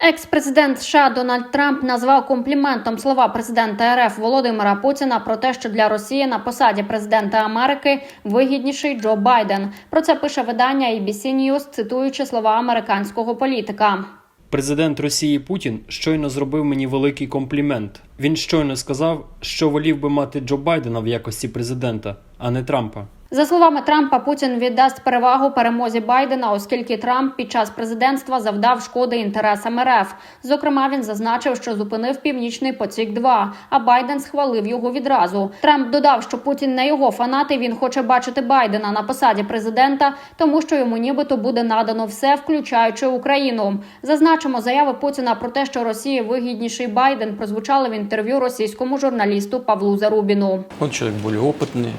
Екс-президент США Дональд Трамп назвав компліментом слова президента РФ Володимира Путіна про те, що для Росії на посаді президента Америки вигідніший Джо Байден. Про це пише видання ABC News, цитуючи слова американського політика. Президент Росії Путін щойно зробив мені великий комплімент. Він щойно сказав, що волів би мати Джо Байдена в якості президента, а не Трампа. За словами Трампа, Путін віддасть перевагу перемозі Байдена, оскільки Трамп під час президентства завдав шкоди інтересам РФ. Зокрема, він зазначив, що зупинив північний потік 2 а Байден схвалив його відразу. Трамп додав, що Путін не його фанат, і він хоче бачити Байдена на посаді президента, тому що йому нібито буде надано все, включаючи Україну. Зазначимо, заяви Путіна про те, що Росії вигідніший Байден, прозвучали в інтерв'ю російському журналісту Павлу Зарубіну. Он человек более опытный,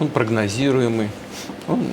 он прогнозируемый, он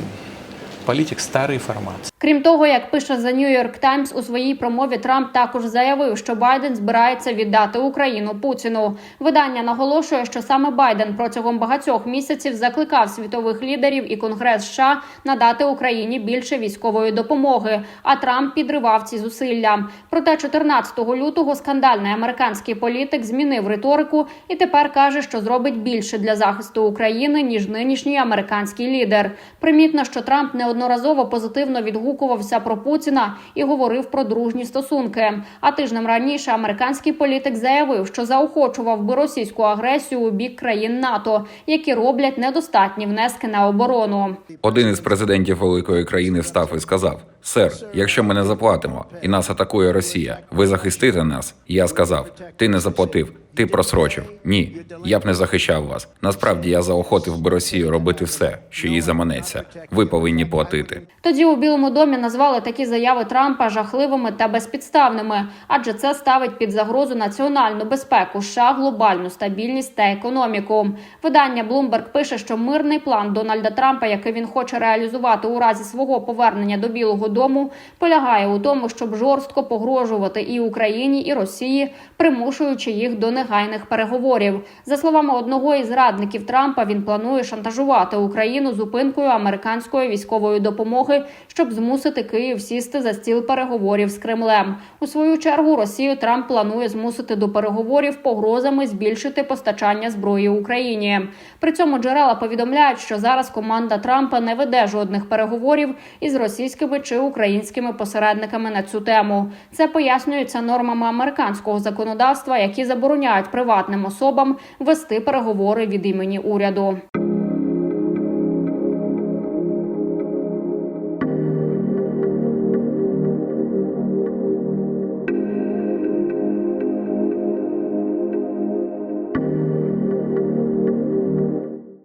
политик старой формации. Крім того, як пише The New York Times, у своїй промові Трамп також заявив, що Байден збирається віддати Україну Путіну. Видання наголошує, що саме Байден протягом багатьох місяців закликав світових лідерів і Конгрес США надати Україні більше військової допомоги. А Трамп підривав ці зусилля. Проте 14 лютого скандальний американський політик змінив риторику і тепер каже, що зробить більше для захисту України ніж нинішній американський лідер. Примітно, що Трамп неодноразово позитивно відгукувався про Путіна і говорив про дружні стосунки. А тижнем раніше американський політик заявив, що заохочував би російську агресію у бік країн НАТО, які роблять недостатні внески на оборону. Один із президентів великої країни встав і сказав: Сер, якщо ми не заплатимо і нас атакує Росія, ви захистите нас. Я сказав: Ти не заплатив, ти просрочив. Ні, я б не захищав вас. Насправді я заохотив би Росію робити все, що їй заманеться. Ви повинні платити. Тоді у Білому домі назвали такі заяви Трампа жахливими та безпідставними, адже це ставить під загрозу національну безпеку, США, глобальну стабільність та економіку. Видання Bloomberg пише, що мирний план Дональда Трампа, який він хоче реалізувати у разі свого повернення до Білого Дому, полягає у тому, щоб жорстко погрожувати і Україні, і Росії, примушуючи їх до негайних переговорів. За словами одного із радників Трампа, він планує шантажувати Україну зупинкою американської військової допомоги, щоб змусити Київ сісти за стіл переговорів з Кремлем. У свою чергу Росію Трамп планує змусити до переговорів погрозами збільшити постачання зброї Україні. При цьому джерела повідомляють, що зараз команда Трампа не веде жодних переговорів із російськими чи українськими посередниками на цю тему. Це пояснюється нормами американського законодавства, які забороняють приватним особам вести переговори від імені уряду.